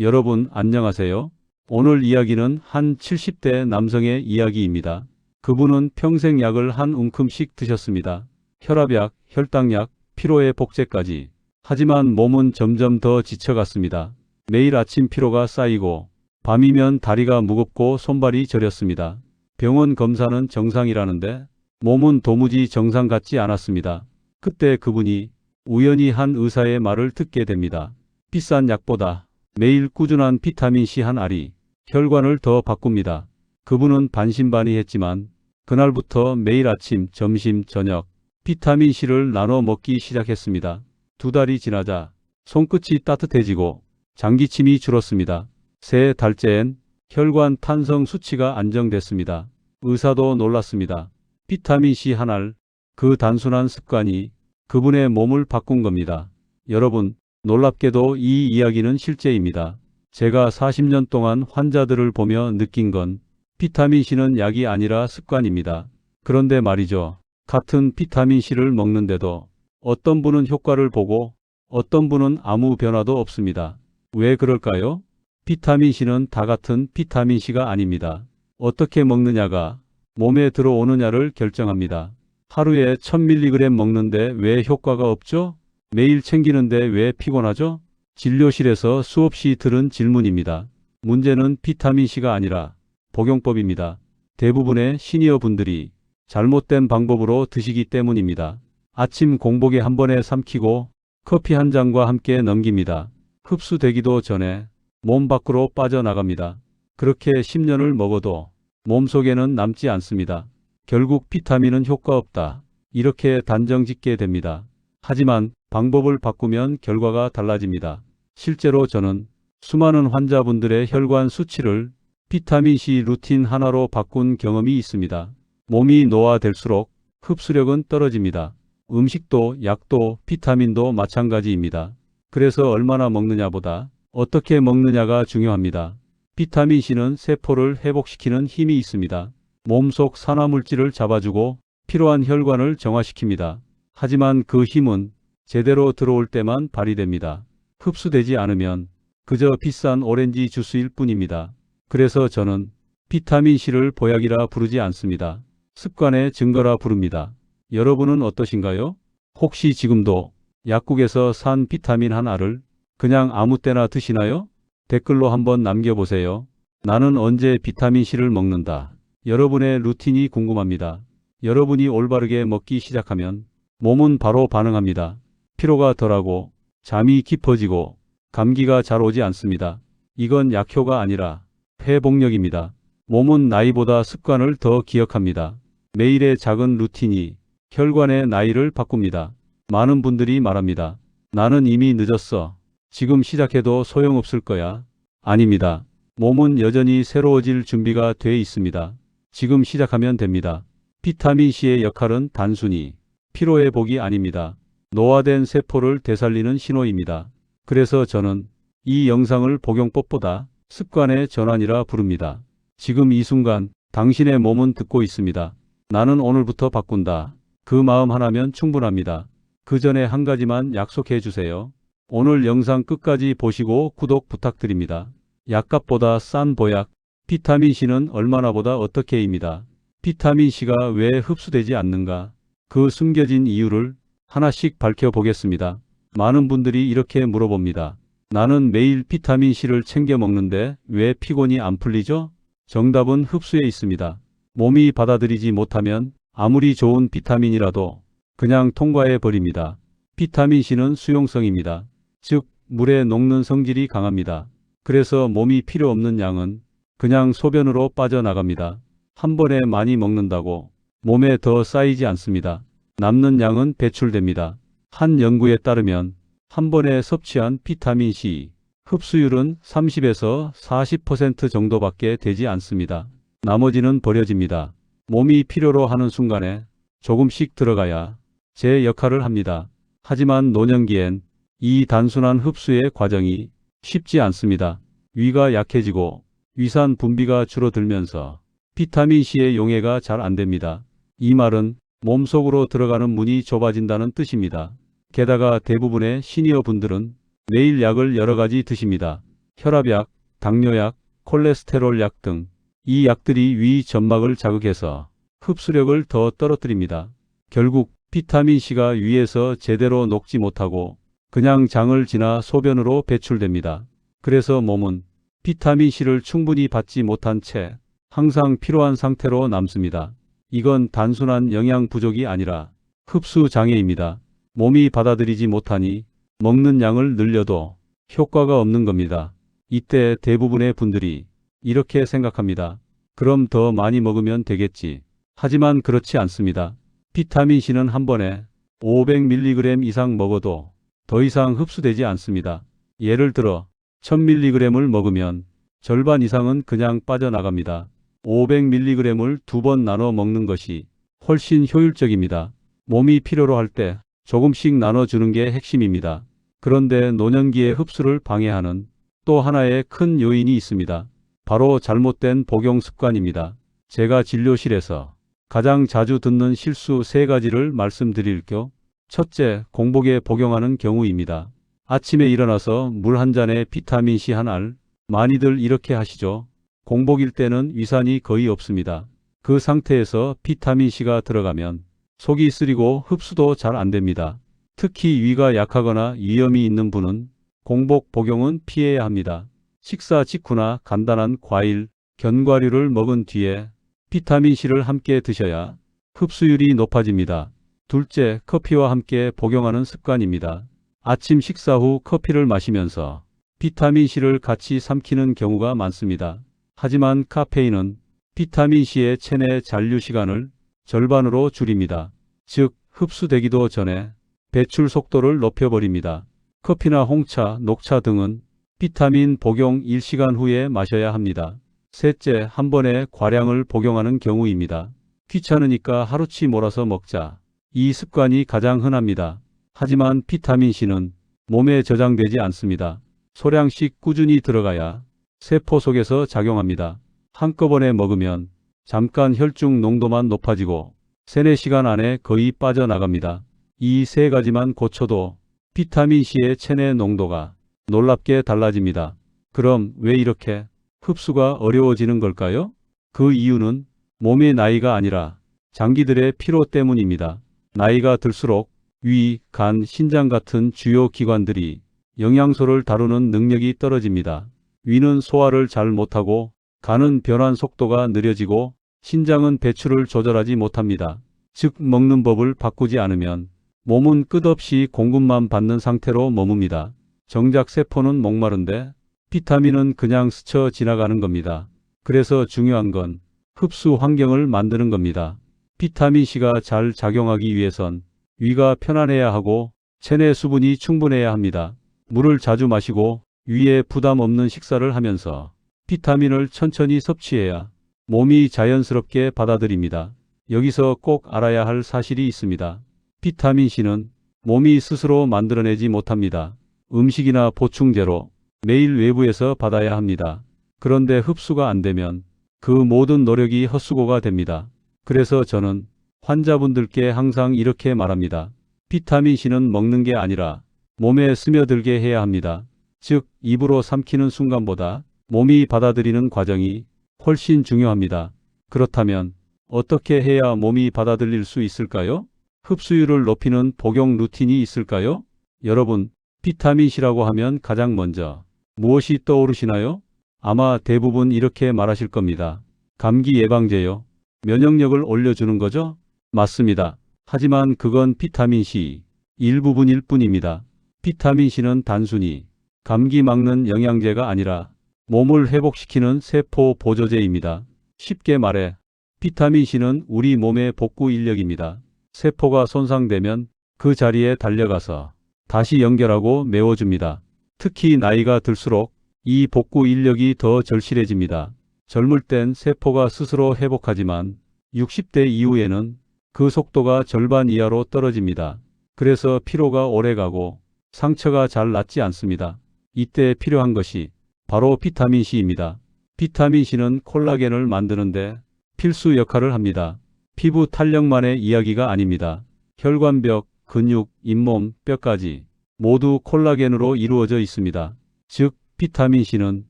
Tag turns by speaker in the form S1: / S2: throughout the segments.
S1: 여러분 안녕하세요. 오늘 이야기는 한 70대 남성의 이야기입니다. 그분은 평생 약을 한 움큼씩 드셨습니다. 혈압약, 혈당약, 피로의 복제까지. 하지만 몸은 점점 더 지쳐갔습니다. 매일 아침 피로가 쌓이고 밤이면 다리가 무겁고 손발이 저렸습니다. 병원 검사는 정상이라는데 몸은 도무지 정상 같지 않았습니다. 그때 그분이 우연히 한 의사의 말을 듣게 됩니다. 비싼 약보다 매일 꾸준한 비타민C 한 알이 혈관을 더 바꿉니다. 그분은 반신반의했지만 그날부터 매일 아침, 점심, 저녁 비타민C를 나눠 먹기 시작했습니다. 두 달이 지나자 손끝이 따뜻해지고 장기침이 줄었습니다. 세 달째엔 혈관 탄성 수치가 안정됐습니다. 의사도 놀랐습니다. 비타민C 한 알, 그 단순한 습관이 그분의 몸을 바꾼 겁니다. 여러분, 놀랍게도 이 이야기는 실제입니다. 제가 40년 동안 환자들을 보며 느낀 건 비타민C는 약이 아니라 습관입니다. 그런데 말이죠. 같은 비타민C를 먹는데도 어떤 분은 효과를 보고 어떤 분은 아무 변화도 없습니다. 왜 그럴까요? 비타민C는 다 같은 비타민C가 아닙니다. 어떻게 먹느냐가 몸에 들어오느냐를 결정합니다. 하루에 1000mg 먹는데 왜 효과가 없죠? 매일 챙기는데 왜 피곤하죠? 진료실에서 수없이 들은 질문입니다. 문제는 비타민C가 아니라 복용법입니다. 대부분의 시니어 분들이 잘못된 방법으로 드시기 때문입니다. 아침 공복에 한 번에 삼키고 커피 한 잔과 함께 넘깁니다. 흡수되기도 전에 몸 밖으로 빠져나갑니다. 그렇게 10년을 먹어도 몸속에는 남지 않습니다. 결국 비타민은 효과 없다. 이렇게 단정 짓게 됩니다. 하지만 방법을 바꾸면 결과가 달라집니다. 실제로 저는 수많은 환자분들의 혈관 수치를 비타민C 루틴 하나로 바꾼 경험이 있습니다. 몸이 노화될수록 흡수력은 떨어집니다. 음식도 약도 비타민도 마찬가지입니다. 그래서 얼마나 먹느냐보다 어떻게 먹느냐가 중요합니다. 비타민C는 세포를 회복시키는 힘이 있습니다. 몸속 산화물질을 잡아주고 필요한 혈관을 정화시킵니다. 하지만 그 힘은 제대로 들어올 때만 발휘됩니다. 흡수되지 않으면 그저 비싼 오렌지 주스일 뿐입니다. 그래서 저는 비타민C를 보약이라 부르지 않습니다. 습관의 증거라 부릅니다. 여러분은 어떠신가요? 혹시 지금도 약국에서 산 비타민 한 알을 그냥 아무 때나 드시나요? 댓글로 한번 남겨보세요. 나는 언제 비타민C를 먹는다. 여러분의 루틴이 궁금합니다. 여러분이 올바르게 먹기 시작하면 몸은 바로 반응합니다. 피로가 덜하고 잠이 깊어지고 감기가 잘 오지 않습니다. 이건 약효가 아니라 회복력입니다. 몸은 나이보다 습관을 더 기억합니다. 매일의 작은 루틴이 혈관의 나이를 바꿉니다. 많은 분들이 말합니다. 나는 이미 늦었어. 지금 시작해도 소용없을 거야. 아닙니다. 몸은 여전히 새로워질 준비가 돼 있습니다. 지금 시작하면 됩니다. 비타민C의 역할은 단순히 피로 회복이 아닙니다. 노화된 세포를 되살리는 신호입니다. 그래서 저는 이 영상을 복용법보다 습관의 전환이라 부릅니다. 지금 이 순간 당신의 몸은 듣고 있습니다. 나는 오늘부터 바꾼다. 그 마음 하나면 충분합니다. 그 전에 한 가지만 약속해 주세요. 오늘 영상 끝까지 보시고 구독 부탁드립니다. 약값보다 싼 보약, 비타민C는 얼마나보다 어떻게입니다. 비타민C가 왜 흡수되지 않는가? 그 숨겨진 이유를 하나씩 밝혀보겠습니다. 많은 분들이 이렇게 물어봅니다. 나는 매일 비타민C를 챙겨 먹는데 왜 피곤이 안 풀리죠? 정답은 흡수에 있습니다. 몸이 받아들이지 못하면 아무리 좋은 비타민이라도 그냥 통과해 버립니다. 비타민C는 수용성입니다. 즉, 물에 녹는 성질이 강합니다. 그래서 몸이 필요 없는 양은 그냥 소변으로 빠져나갑니다. 한 번에 많이 먹는다고 몸에 더 쌓이지 않습니다. 남는 양은 배출됩니다. 한 연구에 따르면 한 번에 섭취한 비타민C 흡수율은 30에서 40% 정도밖에 되지 않습니다. 나머지는 버려집니다. 몸이 필요로 하는 순간에 조금씩 들어가야 제 역할을 합니다. 하지만 노년기엔 이 단순한 흡수의 과정이 쉽지 않습니다. 위가 약해지고 위산 분비가 줄어들면서 비타민C의 용해가 잘 안됩니다. 이 말은 몸속으로 들어가는 문이 좁아진다는 뜻입니다. 게다가 대부분의 시니어 분들은 매일 약을 여러 가지 드십니다. 혈압약, 당뇨약, 콜레스테롤약 등 이 약들이 위 점막을 자극해서 흡수력을 더 떨어뜨립니다. 결국 비타민C가 위에서 제대로 녹지 못하고 그냥 장을 지나 소변으로 배출됩니다. 그래서 몸은 비타민C를 충분히 받지 못한 채 항상 필요한 상태로 남습니다. 이건 단순한 영양 부족이 아니라 흡수 장애입니다. 몸이 받아들이지 못하니 먹는 양을 늘려도 효과가 없는 겁니다. 이때 대부분의 분들이 이렇게 생각합니다. 그럼 더 많이 먹으면 되겠지. 하지만 그렇지 않습니다. 비타민C는 한 번에 500mg 이상 먹어도 더 이상 흡수되지 않습니다. 예를 들어 1000mg을 먹으면 절반 이상은 그냥 빠져나갑니다. 500mg을 두 번 나눠 먹는 것이 훨씬 효율적입니다. 몸이 필요로 할 때 조금씩 나눠주는 게 핵심입니다. 그런데 노년기의 흡수를 방해하는 또 하나의 큰 요인이 있습니다. 바로 잘못된 복용 습관입니다. 제가 진료실에서 가장 자주 듣는 실수 세 가지를 말씀드릴 겸 첫째, 공복에 복용하는 경우입니다. 아침에 일어나서 물 한 잔에 비타민C 한 알, 많이들 이렇게 하시죠. 공복일 때는 위산이 거의 없습니다. 그 상태에서 비타민C가 들어가면 속이 쓰리고 흡수도 잘 안 됩니다. 특히 위가 약하거나 위염이 있는 분은 공복 복용은 피해야 합니다. 식사 직후나 간단한 과일, 견과류를 먹은 뒤에 비타민C를 함께 드셔야 흡수율이 높아집니다. 둘째, 커피와 함께 복용하는 습관입니다. 아침 식사 후 커피를 마시면서 비타민C를 같이 삼키는 경우가 많습니다. 하지만 카페인은 비타민C의 체내 잔류 시간을 절반으로 줄입니다. 즉, 흡수되기도 전에 배출 속도를 높여버립니다. 커피나 홍차, 녹차 등은 비타민 복용 1시간 후에 마셔야 합니다. 셋째, 한 번에 과량을 복용하는 경우입니다. 귀찮으니까 하루치 몰아서 먹자. 이 습관이 가장 흔합니다. 하지만 비타민C는 몸에 저장되지 않습니다. 소량씩 꾸준히 들어가야 세포 속에서 작용합니다. 한꺼번에 먹으면 잠깐 혈중 농도만 높아지고 3, 4시간 안에 거의 빠져나갑니다. 이 세 가지만 고쳐도 비타민C의 체내 농도가 놀랍게 달라집니다. 그럼 왜 이렇게 흡수가 어려워지는 걸까요? 그 이유는 몸의 나이가 아니라 장기들의 피로 때문입니다. 나이가 들수록 위, 간, 신장 같은 주요 기관들이 영양소를 다루는 능력이 떨어집니다. 위는 소화를 잘 못하고 간은 변환 속도가 느려지고 신장은 배출을 조절하지 못합니다. 즉 먹는 법을 바꾸지 않으면 몸은 끝없이 공급만 받는 상태로 머뭅니다. 정작 세포는 목마른데 비타민은 그냥 스쳐 지나가는 겁니다. 그래서 중요한 건 흡수 환경을 만드는 겁니다. 비타민C가 잘 작용하기 위해선 위가 편안해야 하고 체내 수분이 충분해야 합니다. 물을 자주 마시고 위에 부담 없는 식사를 하면서 비타민을 천천히 섭취해야 몸이 자연스럽게 받아들입니다. 여기서 꼭 알아야 할 사실이 있습니다. 비타민C는 몸이 스스로 만들어내지 못합니다. 음식이나 보충제로 매일 외부에서 받아야 합니다. 그런데 흡수가 안 되면 그 모든 노력이 헛수고가 됩니다. 그래서 저는 환자분들께 항상 이렇게 말합니다. 비타민C는 먹는 게 아니라 몸에 스며들게 해야 합니다. 즉, 입으로 삼키는 순간보다 몸이 받아들이는 과정이 훨씬 중요합니다. 그렇다면 어떻게 해야 몸이 받아들일 수 있을까요? 흡수율을 높이는 복용 루틴이 있을까요? 여러분, 비타민C라고 하면 가장 먼저 무엇이 떠오르시나요? 아마 대부분 이렇게 말하실 겁니다. 감기 예방제요. 면역력을 올려주는 거죠? 맞습니다. 하지만 그건 비타민C 일부분일 뿐입니다. 비타민C는 단순히 감기 막는 영양제가 아니라 몸을 회복시키는 세포 보조제입니다. 쉽게 말해 비타민C는 우리 몸의 복구 인력입니다. 세포가 손상되면 그 자리에 달려가서 다시 연결하고 메워줍니다. 특히 나이가 들수록 이 복구 인력이 더 절실해집니다. 젊을 땐 세포가 스스로 회복하지만 60대 이후에는 그 속도가 절반 이하로 떨어집니다. 그래서 피로가 오래가고 상처가 잘 낫지 않습니다. 이때 필요한 것이 바로 비타민C입니다. 비타민C는 콜라겐을 만드는데 필수 역할을 합니다. 피부 탄력만의 이야기가 아닙니다. 혈관벽, 근육, 잇몸, 뼈까지 모두 콜라겐으로 이루어져 있습니다. 즉 비타민C는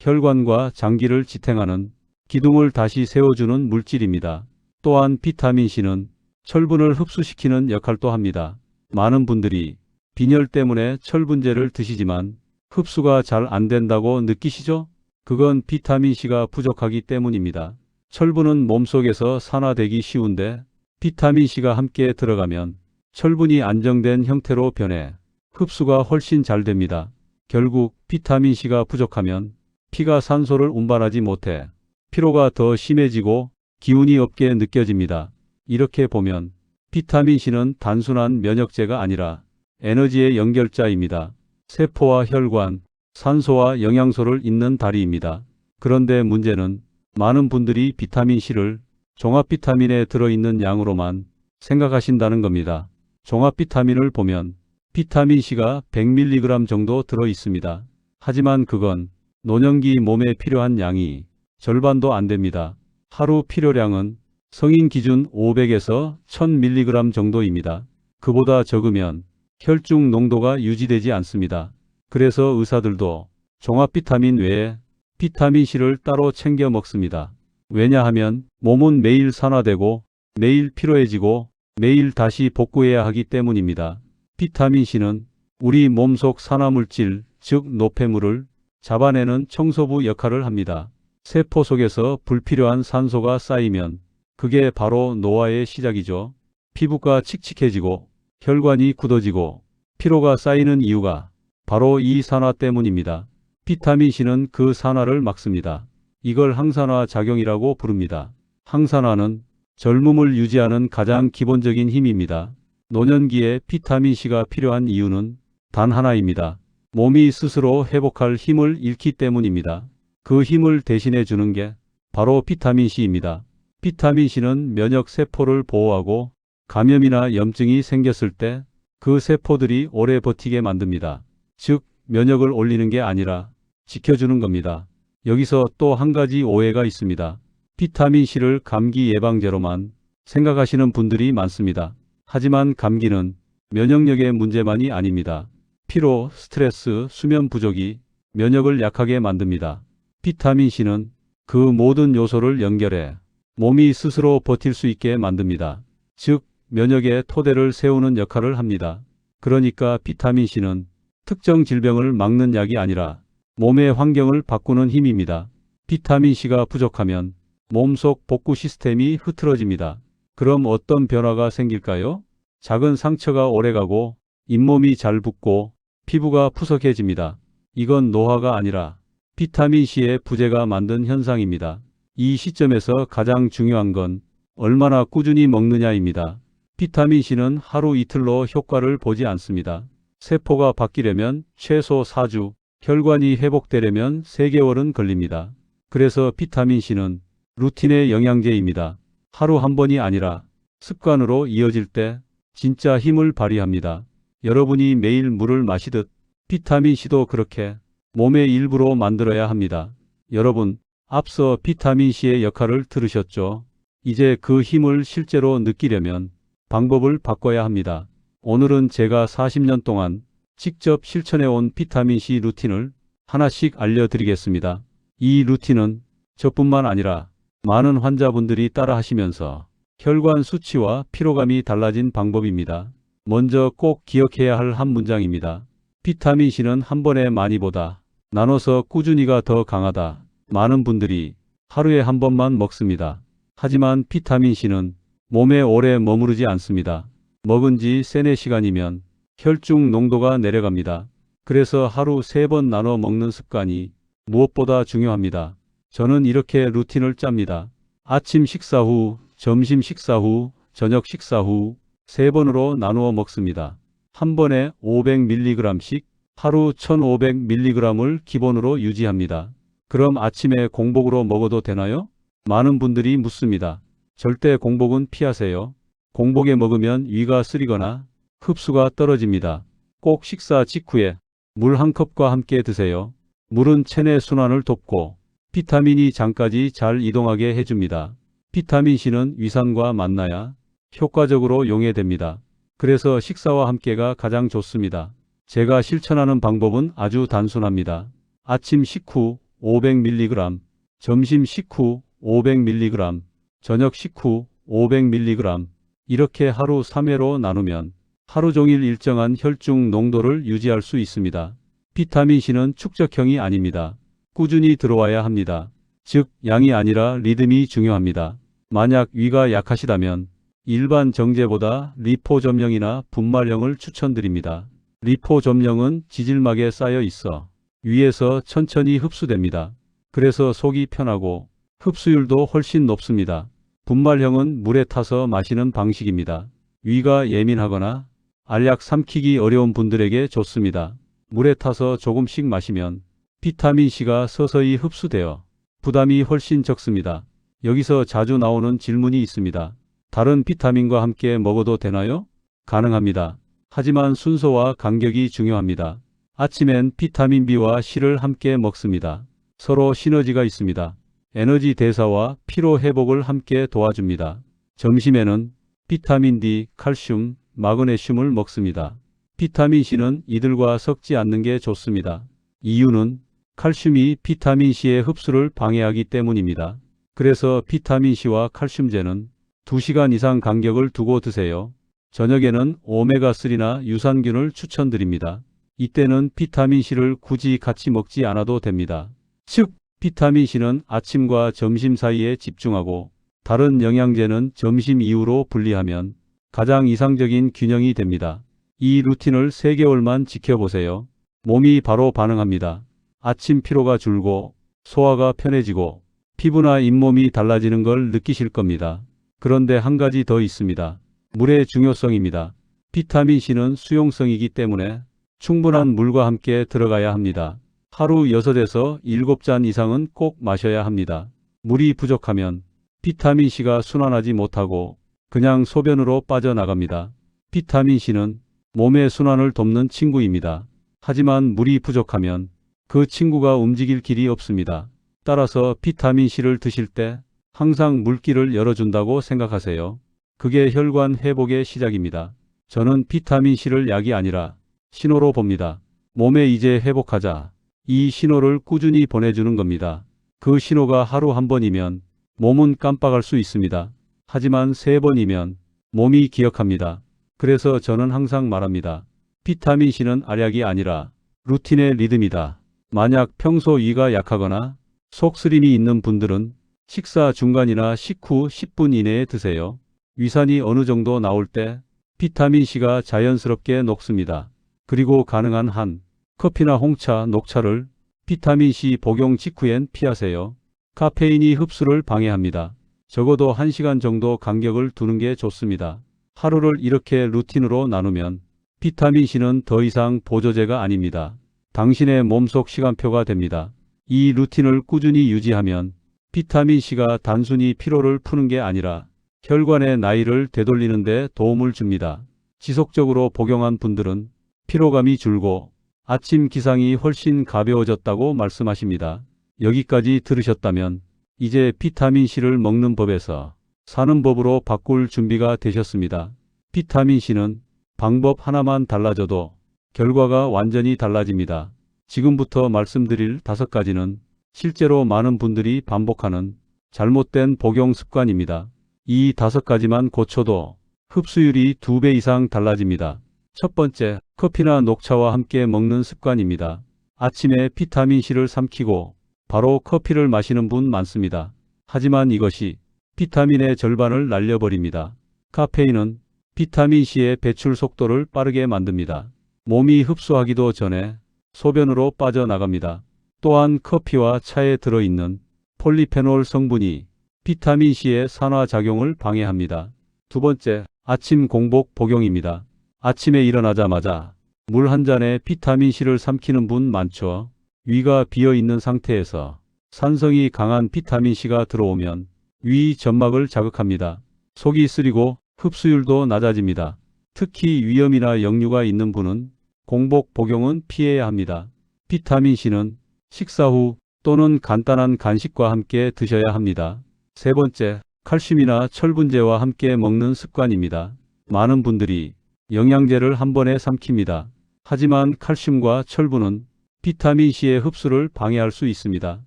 S1: 혈관과 장기를 지탱하는 기둥을 다시 세워주는 물질입니다. 또한 비타민C는 철분을 흡수시키는 역할도 합니다. 많은 분들이 빈혈 때문에 철분제를 드시지만 흡수가 잘 안 된다고 느끼시죠? 그건 비타민C가 부족하기 때문입니다. 철분은 몸속에서 산화되기 쉬운데 비타민C가 함께 들어가면 철분이 안정된 형태로 변해 흡수가 훨씬 잘 됩니다. 결국 비타민C가 부족하면 피가 산소를 운반하지 못해 피로가 더 심해지고 기운이 없게 느껴집니다. 이렇게 보면 비타민C는 단순한 면역제가 아니라 에너지의 연결자입니다. 세포와 혈관, 산소와 영양소를 잇는 다리입니다. 그런데 문제는 많은 분들이 비타민C를 종합 비타민에 들어있는 양으로만 생각하신다는 겁니다. 종합 비타민을 보면 비타민C가 100mg 정도 들어 있습니다. 하지만 그건 노년기 몸에 필요한 양이 절반도 안 됩니다. 하루 필요량은 성인 기준 500에서 1000mg 정도입니다. 그보다 적으면 혈중 농도가 유지되지 않습니다. 그래서 의사들도 종합 비타민 외에 비타민C를 따로 챙겨 먹습니다. 왜냐하면 몸은 매일 산화되고 매일 피로해지고 매일 다시 복구해야 하기 때문입니다. 비타민C는 우리 몸속 산화물질, 즉 노폐물을 잡아내는 청소부 역할을 합니다. 세포 속에서 불필요한 산소가 쌓이면 그게 바로 노화의 시작이죠. 피부가 칙칙해지고 혈관이 굳어지고 피로가 쌓이는 이유가 바로 이 산화 때문입니다. 비타민C는 그 산화를 막습니다. 이걸 항산화 작용이라고 부릅니다. 항산화는 젊음을 유지하는 가장 기본적인 힘입니다. 노년기에 비타민C가 필요한 이유는 단 하나입니다. 몸이 스스로 회복할 힘을 잃기 때문입니다. 그 힘을 대신해 주는 게 바로 비타민C입니다. 비타민C는 면역 세포를 보호하고 감염이나 염증이 생겼을 때 그 세포들이 오래 버티게 만듭니다. 즉, 면역을 올리는 게 아니라 지켜주는 겁니다. 여기서 또 한 가지 오해가 있습니다. 비타민C를 감기 예방제로만 생각하시는 분들이 많습니다. 하지만 감기는 면역력의 문제만이 아닙니다. 피로, 스트레스, 수면 부족이 면역을 약하게 만듭니다. 비타민C는 그 모든 요소를 연결해 몸이 스스로 버틸 수 있게 만듭니다. 즉, 면역의 토대를 세우는 역할을 합니다. 그러니까 비타민C는 특정 질병을 막는 약이 아니라 몸의 환경을 바꾸는 힘입니다. 비타민C가 부족하면 몸속 복구 시스템이 흐트러집니다. 그럼 어떤 변화가 생길까요? 작은 상처가 오래가고 잇몸이 잘 붓고 피부가 푸석해집니다. 이건 노화가 아니라 비타민C의 부재가 만든 현상입니다. 이 시점에서 가장 중요한 건 얼마나 꾸준히 먹느냐입니다. 비타민C는 하루 이틀로 효과를 보지 않습니다. 세포가 바뀌려면 최소 4주, 혈관이 회복되려면 3개월은 걸립니다. 그래서 비타민C는 루틴의 영양제입니다. 하루 한 번이 아니라 습관으로 이어질 때 진짜 힘을 발휘합니다. 여러분이 매일 물을 마시듯 비타민C도 그렇게 몸의 일부로 만들어야 합니다. 여러분, 앞서 비타민C의 역할을 들으셨죠? 이제 그 힘을 실제로 느끼려면 방법을 바꿔야 합니다. 오늘은 제가 40년 동안 직접 실천해온 비타민C 루틴을 하나씩 알려드리겠습니다. 이 루틴은 저뿐만 아니라 많은 환자분들이 따라 하시면서 혈관 수치와 피로감이 달라진 방법입니다. 먼저 꼭 기억해야 할 한 문장입니다. 비타민C는 한 번에 많이 보다 나눠서 꾸준히가 더 강하다. 많은 분들이 하루에 한 번만 먹습니다. 하지만 비타민C는 몸에 오래 머무르지 않습니다. 먹은 지 3, 4시간이면 혈중 농도가 내려갑니다. 그래서 하루 3번 나눠 먹는 습관이 무엇보다 중요합니다. 저는 이렇게 루틴을 짭니다. 아침 식사 후, 점심 식사 후, 저녁 식사 후 3번으로 나누어 먹습니다. 한 번에 500mg씩 하루 1500mg을 기본으로 유지합니다. 그럼 아침에 공복으로 먹어도 되나요? 많은 분들이 묻습니다. 절대 공복은 피하세요. 공복에 먹으면 위가 쓰리거나 흡수가 떨어집니다. 꼭 식사 직후에 물 한 컵과 함께 드세요. 물은 체내 순환을 돕고 비타민이 장까지 잘 이동하게 해줍니다. 비타민C는 위산과 만나야 효과적으로 용해됩니다. 그래서 식사와 함께가 가장 좋습니다. 제가 실천하는 방법은 아주 단순합니다. 아침 식후 500mg, 점심 식후 500mg, 저녁 식후 500mg 이렇게 하루 3회로 나누면 하루 종일 일정한 혈중 농도를 유지할 수 있습니다. 비타민C는 축적형이 아닙니다. 꾸준히 들어와야 합니다. 즉 양이 아니라 리듬이 중요합니다. 만약 위가 약하시다면 일반 정제보다 리포점령이나 분말령을 추천드립니다. 리포점령은 지질막에 쌓여 있어 위에서 천천히 흡수됩니다. 그래서 속이 편하고 흡수율도 훨씬 높습니다. 분말형은 물에 타서 마시는 방식입니다. 위가 예민하거나 알약 삼키기 어려운 분들에게 좋습니다. 물에 타서 조금씩 마시면 비타민C가 서서히 흡수되어 부담이 훨씬 적습니다. 여기서 자주 나오는 질문이 있습니다. 다른 비타민과 함께 먹어도 되나요? 가능합니다. 하지만 순서와 간격이 중요합니다. 아침엔 비타민 B와 C를 함께 먹습니다. 서로 시너지가 있습니다. 에너지 대사와 피로 회복을 함께 도와줍니다. 점심에는 비타민 D, 칼슘, 마그네슘을 먹습니다. 비타민 C는 이들과 섞지 않는 게 좋습니다. 이유는 칼슘이 비타민 C의 흡수를 방해하기 때문입니다. 그래서 비타민 C와 칼슘제는 2시간 이상 간격을 두고 드세요. 저녁에는 오메가3나 유산균을 추천드립니다. 이때는 비타민C를 굳이 같이 먹지 않아도 됩니다. 즉, 비타민C는 아침과 점심 사이에 집중하고 다른 영양제는 점심 이후로 분리하면 가장 이상적인 균형이 됩니다. 이 루틴을 3개월만 지켜보세요. 몸이 바로 반응합니다. 아침 피로가 줄고 소화가 편해지고 피부나 잇몸이 달라지는 걸 느끼실 겁니다. 그런데 한 가지 더 있습니다. 물의 중요성입니다. 비타민C는 수용성이기 때문에 충분한 물과 함께 들어가야 합니다. 하루 6에서 7잔 이상은 꼭 마셔야 합니다. 물이 부족하면 비타민C가 순환하지 못하고 그냥 소변으로 빠져나갑니다. 비타민C는 몸의 순환을 돕는 친구입니다. 하지만 물이 부족하면 그 친구가 움직일 길이 없습니다. 따라서 비타민C를 드실 때 항상 물기를 열어준다고 생각하세요. 그게 혈관 회복의 시작입니다. 저는 비타민C를 약이 아니라 신호로 봅니다. 몸에 이제 회복하자. 이 신호를 꾸준히 보내주는 겁니다. 그 신호가 하루 한 번이면 몸은 깜빡할 수 있습니다. 하지만 세 번이면 몸이 기억합니다. 그래서 저는 항상 말합니다. 비타민C는 알약이 아니라 루틴의 리듬이다. 만약 평소 위가 약하거나 속쓰림이 있는 분들은 식사 중간이나 식후 10분 이내에 드세요. 위산이 어느 정도 나올 때 비타민C가 자연스럽게 녹습니다. 그리고 가능한 한 커피나 홍차, 녹차를 비타민C 복용 직후엔 피하세요. 카페인이 흡수를 방해합니다. 적어도 1시간 정도 간격을 두는 게 좋습니다. 하루를 이렇게 루틴으로 나누면 비타민C는 더 이상 보조제가 아닙니다. 당신의 몸속 시간표가 됩니다. 이 루틴을 꾸준히 유지하면 비타민C가 단순히 피로를 푸는 게 아니라 혈관의 나이를 되돌리는 데 도움을 줍니다. 지속적으로 복용한 분들은 피로감이 줄고 아침 기상이 훨씬 가벼워졌다고 말씀하십니다. 여기까지 들으셨다면 이제 비타민C를 먹는 법에서 사는 법으로 바꿀 준비가 되셨습니다. 비타민C는 방법 하나만 달라져도 결과가 완전히 달라집니다. 지금부터 말씀드릴 다섯 가지는 실제로 많은 분들이 반복하는 잘못된 복용 습관입니다. 이 다섯 가지만 고쳐도 흡수율이 두 배 이상 달라집니다. 첫 번째, 커피나 녹차와 함께 먹는 습관입니다. 아침에 비타민C를 삼키고 바로 커피를 마시는 분 많습니다. 하지만 이것이 비타민의 절반을 날려버립니다. 카페인은 비타민C의 배출 속도를 빠르게 만듭니다. 몸이 흡수하기도 전에 소변으로 빠져나갑니다. 또한 커피와 차에 들어있는 폴리페놀 성분이 비타민C의 산화작용을 방해합니다. 두 번째, 아침 공복 복용입니다. 아침에 일어나자마자 물 한 잔에 비타민C를 삼키는 분 많죠. 위가 비어있는 상태에서 산성이 강한 비타민C가 들어오면 위 점막을 자극합니다. 속이 쓰리고 흡수율도 낮아집니다. 특히 위염이나 역류가 있는 분은 공복 복용은 피해야 합니다. 비타민C는 식사 후 또는 간단한 간식과 함께 드셔야 합니다. 세 번째, 칼슘이나 철분제와 함께 먹는 습관입니다. 많은 분들이 영양제를 한 번에 삼킵니다. 하지만 칼슘과 철분은 비타민C의 흡수를 방해할 수 있습니다.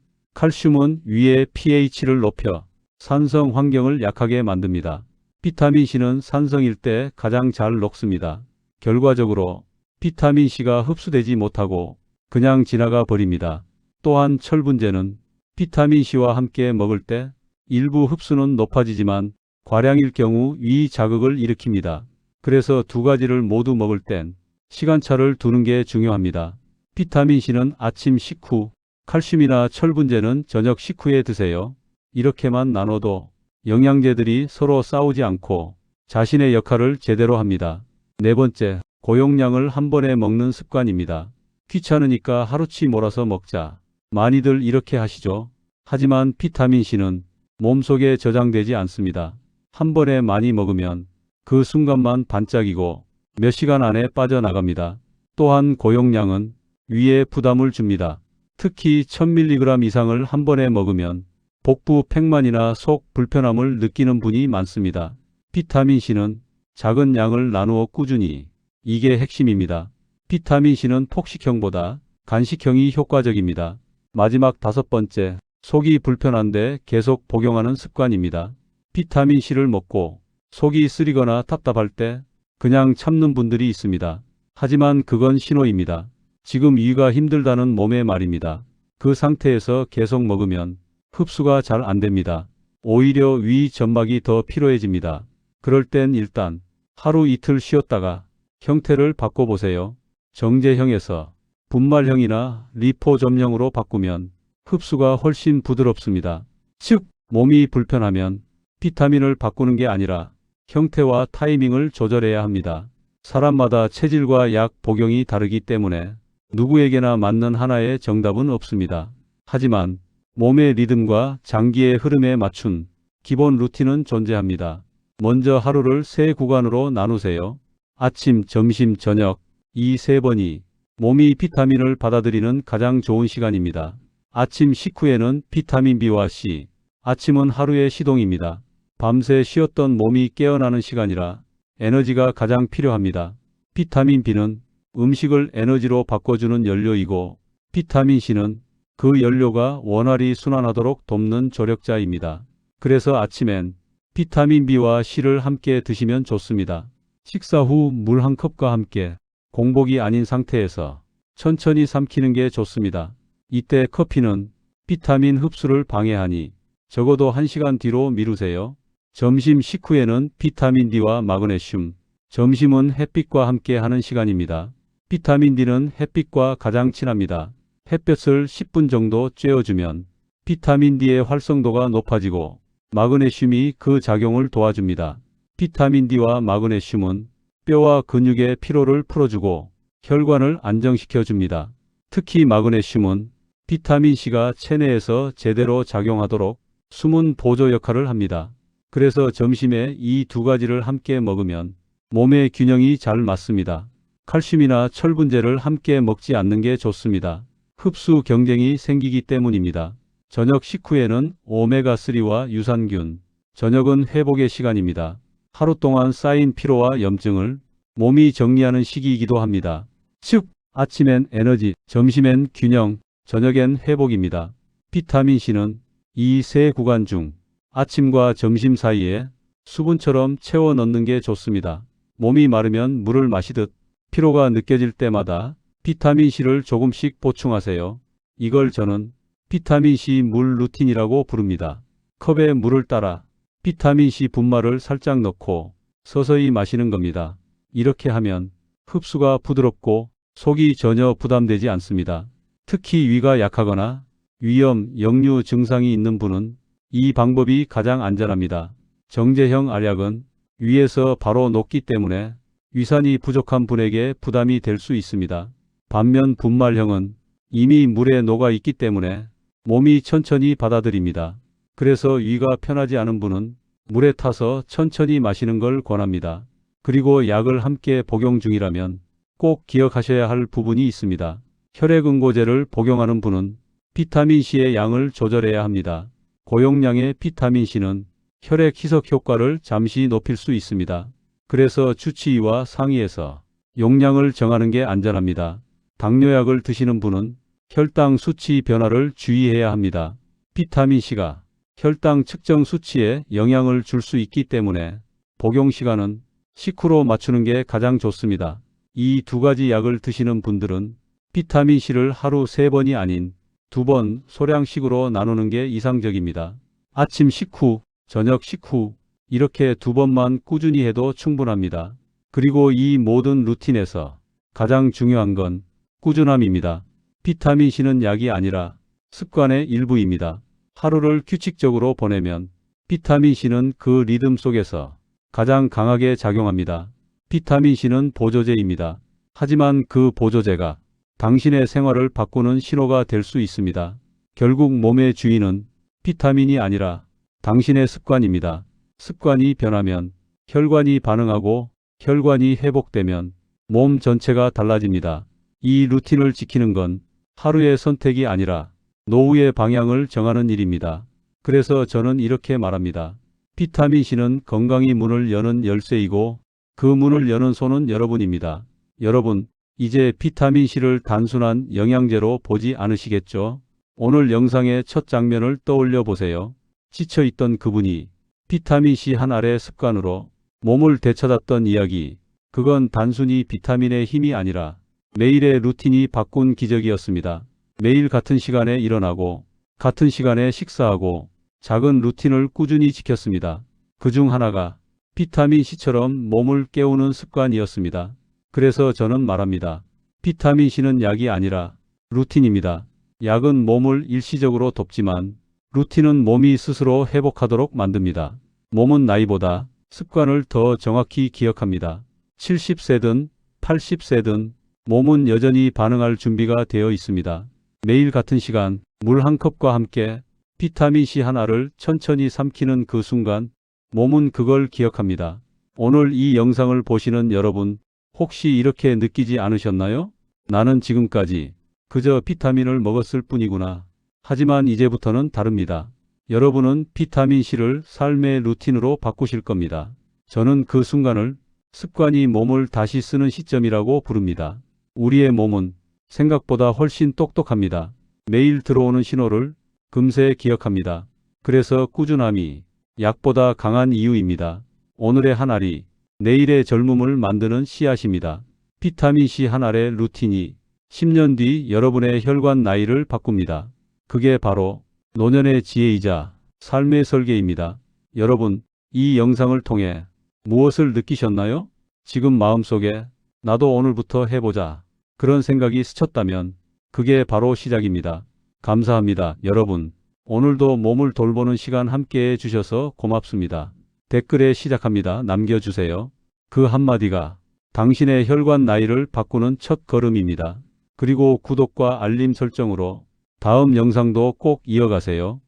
S1: 칼슘은 위의 pH를 높여 산성 환경을 약하게 만듭니다. 비타민C는 산성일 때 가장 잘 녹습니다. 결과적으로 비타민C가 흡수되지 못하고 그냥 지나가 버립니다. 또한 철분제는 비타민C와 함께 먹을 때 일부 흡수는 높아지지만 과량일 경우 위 자극을 일으킵니다. 그래서 두 가지를 모두 먹을 땐 시간차를 두는 게 중요합니다. 비타민C는 아침 식후, 칼슘이나 철분제는 저녁 식후에 드세요. 이렇게만 나눠도 영양제들이 서로 싸우지 않고 자신의 역할을 제대로 합니다. 네 번째, 고용량을 한 번에 먹는 습관입니다. 귀찮으니까 하루치 몰아서 먹자. 많이들 이렇게 하시죠. 하지만 비타민C는 몸속에 저장되지 않습니다. 한 번에 많이 먹으면 그 순간만 반짝이고 몇 시간 안에 빠져나갑니다. 또한 고용량은 위에 부담을 줍니다. 특히 1000mg 이상을 한 번에 먹으면 복부 팽만이나 속 불편함을 느끼는 분이 많습니다. 비타민C는 작은 양을 나누어 꾸준히 이게 핵심입니다. 비타민C는 폭식형보다 간식형이 효과적입니다. 마지막 다섯 번째, 속이 불편한데 계속 복용하는 습관입니다. 비타민C를 먹고 속이 쓰리거나 답답할 때 그냥 참는 분들이 있습니다. 하지만 그건 신호입니다. 지금 위가 힘들다는 몸의 말입니다. 그 상태에서 계속 먹으면 흡수가 잘 안 됩니다. 오히려 위 점막이 더 피로해집니다. 그럴 땐 일단 하루 이틀 쉬었다가 형태를 바꿔보세요. 정제형에서 분말형이나 리포점형으로 바꾸면 흡수가 훨씬 부드럽습니다. 즉, 몸이 불편하면 비타민을 바꾸는 게 아니라 형태와 타이밍을 조절해야 합니다. 사람마다 체질과 약 복용이 다르기 때문에 누구에게나 맞는 하나의 정답은 없습니다. 하지만 몸의 리듬과 장기의 흐름에 맞춘 기본 루틴은 존재합니다. 먼저 하루를 세 구간으로 나누세요. 아침, 점심, 저녁 이 세 번이 몸이 비타민을 받아들이는 가장 좋은 시간입니다. 아침 식후에는 비타민 B와 C. 아침은 하루의 시동입니다. 밤새 쉬었던 몸이 깨어나는 시간이라 에너지가 가장 필요합니다. 비타민 B는 음식을 에너지로 바꿔주는 연료이고 비타민 C는 그 연료가 원활히 순환하도록 돕는 조력자입니다. 그래서 아침엔 비타민 B와 C를 함께 드시면 좋습니다. 식사 후 물 한 컵과 함께 공복이 아닌 상태에서 천천히 삼키는 게 좋습니다. 이때 커피는 비타민 흡수를 방해하니 적어도 1시간 뒤로 미루세요. 점심 식후에는 비타민 D와 마그네슘, 점심은 햇빛과 함께 하는 시간입니다. 비타민 D는 햇빛과 가장 친합니다. 햇볕을 10분 정도 쬐어주면 비타민 D의 활성도가 높아지고 마그네슘이 그 작용을 도와줍니다. 비타민 D와 마그네슘은 뼈와 근육의 피로를 풀어주고 혈관을 안정시켜 줍니다. 특히 마그네슘은 비타민C가 체내에서 제대로 작용하도록 숨은 보조 역할을 합니다. 그래서 점심에 이 두 가지를 함께 먹으면 몸의 균형이 잘 맞습니다. 칼슘이나 철분제를 함께 먹지 않는 게 좋습니다. 흡수 경쟁이 생기기 때문입니다. 저녁 식후에는 오메가3와 유산균, 저녁은 회복의 시간입니다. 하루 동안 쌓인 피로와 염증을 몸이 정리하는 시기이기도 합니다. 즉, 아침엔 에너지, 점심엔 균형, 저녁엔 회복입니다. 비타민C는 이 세 구간 중 아침과 점심 사이에 수분처럼 채워 넣는 게 좋습니다. 몸이 마르면 물을 마시듯 피로가 느껴질 때마다 비타민C를 조금씩 보충하세요. 이걸 저는 비타민C 물 루틴이라고 부릅니다. 컵에 물을 따라 비타민C 분말을 살짝 넣고 서서히 마시는 겁니다. 이렇게 하면 흡수가 부드럽고 속이 전혀 부담되지 않습니다. 특히 위가 약하거나 위염, 역류 증상이 있는 분은 이 방법이 가장 안전합니다. 정제형 알약은 위에서 바로 녹기 때문에 위산이 부족한 분에게 부담이 될 수 있습니다. 반면 분말형은 이미 물에 녹아 있기 때문에 몸이 천천히 받아들입니다. 그래서 위가 편하지 않은 분은 물에 타서 천천히 마시는 걸 권합니다. 그리고 약을 함께 복용 중이라면 꼭 기억하셔야 할 부분이 있습니다. 혈액응고제를 복용하는 분은 비타민C의 양을 조절해야 합니다. 고용량의 비타민C는 혈액 희석 효과를 잠시 높일 수 있습니다. 그래서 주치의와 상의해서 용량을 정하는 게 안전합니다. 당뇨약을 드시는 분은 혈당 수치 변화를 주의해야 합니다. 비타민C가 혈당 측정 수치에 영향을 줄 수 있기 때문에 복용 시간은 식후로 맞추는 게 가장 좋습니다. 이 두 가지 약을 드시는 분들은 비타민C를 하루 세번이 아닌 두 번 소량식으로 나누는 게 이상적입니다. 아침 식후, 저녁 식후 이렇게 두 번만 꾸준히 해도 충분합니다. 그리고 이 모든 루틴에서 가장 중요한 건 꾸준함입니다. 비타민C는 약이 아니라 습관의 일부입니다. 하루를 규칙적으로 보내면 비타민C는 그 리듬 속에서 가장 강하게 작용합니다. 비타민C는 보조제입니다. 하지만 그 보조제가 당신의 생활을 바꾸는 신호가 될 수 있습니다. 결국 몸의 주인은 비타민이 아니라 당신의 습관입니다. 습관이 변하면 혈관이 반응하고 혈관이 회복되면 몸 전체가 달라집니다. 이 루틴을 지키는 건 하루의 선택이 아니라 노후의 방향을 정하는 일입니다. 그래서 저는 이렇게 말합니다. 비타민C는 건강이 문을 여는 열쇠이고 그 문을 여는 손은 여러분입니다. 여러분, 이제 비타민C를 단순한 영양제로 보지 않으시겠죠? 오늘 영상의 첫 장면을 떠올려 보세요. 지쳐있던 그분이 비타민C 한 알의 습관으로 몸을 되찾았던 이야기. 그건 단순히 비타민의 힘이 아니라 매일의 루틴이 바꾼 기적이었습니다. 매일 같은 시간에 일어나고 같은 시간에 식사하고 작은 루틴을 꾸준히 지켰습니다. 그 중 하나가 비타민C처럼 몸을 깨우는 습관이었습니다. 그래서 저는 말합니다. 비타민C는 약이 아니라 루틴입니다. 약은 몸을 일시적으로 돕지만 루틴은 몸이 스스로 회복하도록 만듭니다. 몸은 나이보다 습관을 더 정확히 기억합니다. 70세든 80세든 몸은 여전히 반응할 준비가 되어 있습니다. 매일 같은 시간 물 한 컵과 함께 비타민C 하나를 천천히 삼키는 그 순간 몸은 그걸 기억합니다. 오늘 이 영상을 보시는 여러분 혹시 이렇게 느끼지 않으셨나요? 나는 지금까지 그저 비타민을 먹었을 뿐이구나. 하지만 이제부터는 다릅니다. 여러분은 비타민C를 삶의 루틴으로 바꾸실 겁니다. 저는 그 순간을 습관이 몸을 다시 쓰는 시점이라고 부릅니다. 우리의 몸은 생각보다 훨씬 똑똑합니다. 매일 들어오는 신호를 금세 기억합니다. 그래서 꾸준함이 약보다 강한 이유입니다. 오늘의 한 알이 내일의 젊음을 만드는 씨앗입니다. 비타민C 한 알의 루틴이 10년 뒤 여러분의 혈관 나이를 바꿉니다. 그게 바로 노년의 지혜이자 삶의 설계입니다. 여러분, 이 영상을 통해 무엇을 느끼셨나요? 지금 마음속에 나도 오늘부터 해보자. 그런 생각이 스쳤다면 그게 바로 시작입니다. 감사합니다. 여러분, 오늘도 몸을 돌보는 시간 함께 해주셔서 고맙습니다. 댓글에 시작합니다. 남겨주세요. 그 한마디가 당신의 혈관 나이를 바꾸는 첫 걸음입니다. 그리고 구독과 알림 설정으로 다음 영상도 꼭 이어가세요.